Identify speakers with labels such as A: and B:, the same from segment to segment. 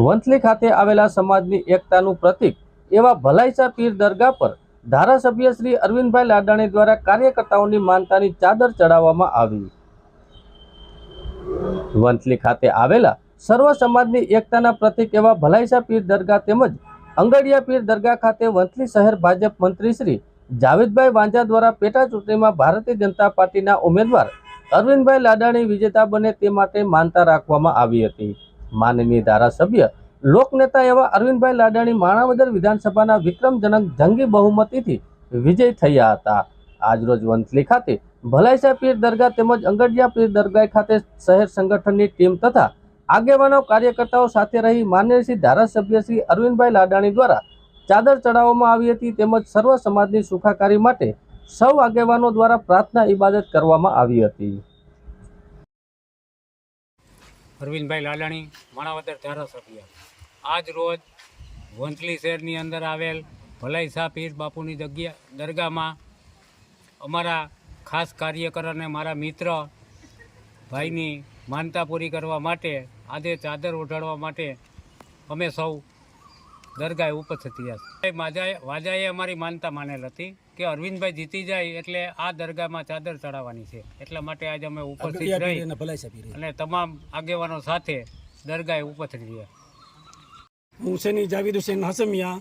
A: વંથલી ખાતે આવેલા સમાજની એકતાનું પ્રતીક એવા ભલાઈસા પીર દરગાહ પર ધારાસભ્ય શ્રી અરવિંદભાઈ લાડાણી દ્વારા કાર્યકર્તાઓની માનતાની ચાદર ચડાવવામાં આવી. વંથલી ખાતે આવેલા સર્વ સમાજની એકતાના પ્રતીક એવા ભલાઈસા પીર દરગાહ તેમજ અંગડિયા પીર દરગાહ ખાતે વંથલી શહેર ભાજપ મંત્રી શ્રી જાવેદભાઈ વાંજા દ્વારા પેટા ચૂંટણીમાં ભારતીય જનતા પાર્ટીના ઉમેદવાર અરવિંદભાઈ લાડાણી વિજેતા બને તે માટે માનતા રાખવામાં આવી હતી. માનનીય ધારાસભ્ય, લોકનેતા એવા અરવિંદભાઈ લાડાણી માણાવદર વિધાનસભાના વિક્રમજનક જંગી બહુમતીથી વિજય થયા હતા. આજરોજ વંથલી ખાતે ભલાઈસા પીર દરગાહ તેમજ અંગડિયા પીર દરગાહ ખાતે શહેર સંગઠનની ટીમ તથા આગેવાનો કાર્યકર્તાઓ સાથે રહી માન્ય શ્રી ધારાસભ્ય શ્રી અરવિંદભાઈ લાડાણી દ્વારા ચાદર ચડાવવામાં આવી હતી તેમજ સર્વ સમાજની સુખાકારી માટે સૌ આગેવાનો દ્વારા પ્રાર્થના ઇબાદત કરવામાં આવી હતી.
B: અરવિંદભાઈ લાલાણી, માણાવદર ધારાસભ્ય. આજ રોજ વંથલી શહેરની અંદર આવેલ ભલાઈ શાહ પીર બાપુની જગ્યા, દરગાહમાં અમારા ખાસ કાર્યકર અને મારા મિત્ર ભાઈની માનતા પૂરી કરવા માટે, આજે ચાદર ઓઢાડવા માટે અમે સૌ દરગાહે ઉપસ્થિત થતી છે માજાએ વાજાએ અમારી માનતા માનેલ હતી કે અરવિંદભાઈ જીતી જાય એટલે આ દરગાહમાં ચાદર ચડાવવાની છે. એટલા માટે આજે અમે ઉપસ્થિત રહી અને તમામ આગેવાનો સાથે દરગાહે ઉપસ્થિત રહ્યા
C: હું હુસેની જાવીદ હુસેન હાસમિયા.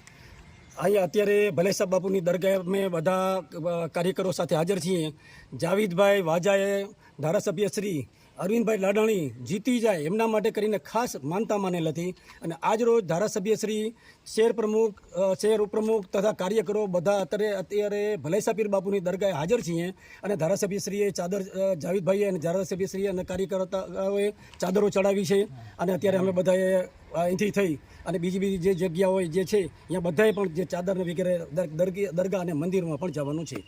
C: અહીંયા અત્યારે ભલેસા બાપુની દરગાહ મેં બધા કાર્યકરો સાથે હાજર છીએ. જાવીદભાઈ વાજાએ ધારાસભ્ય શ્રી અરવિંદભાઈ લાડાણી જીતી જાય એમના માટે કરીને ખાસ માનતા માનેલ હતી. અને આજ રોજ ધારાસભ્ય શ્રી, શહેર પ્રમુખ શહેર ઉપપ્રમુખ તથા કાર્યકરો બધા અત્યારે અત્યારે ભલાઈસા બાપુની દરગાહે હાજર છીએ. અને ધારાસભ્યશ્રીએ ચાદર જાવીદભાઈએ અને ધારાસભ્યશ્રીએ અને કાર્યકર્તાઓએ ચાદરો ચડાવી છે. અને અત્યારે અમે બધાએ અહીંથી થઈ અને બીજી બીજી જે જગ્યાઓ જે છે ત્યાં બધાએ પણ જે ચાદર વગેરે દરગાહ અને મંદિરમાં પણ જવાનું છે.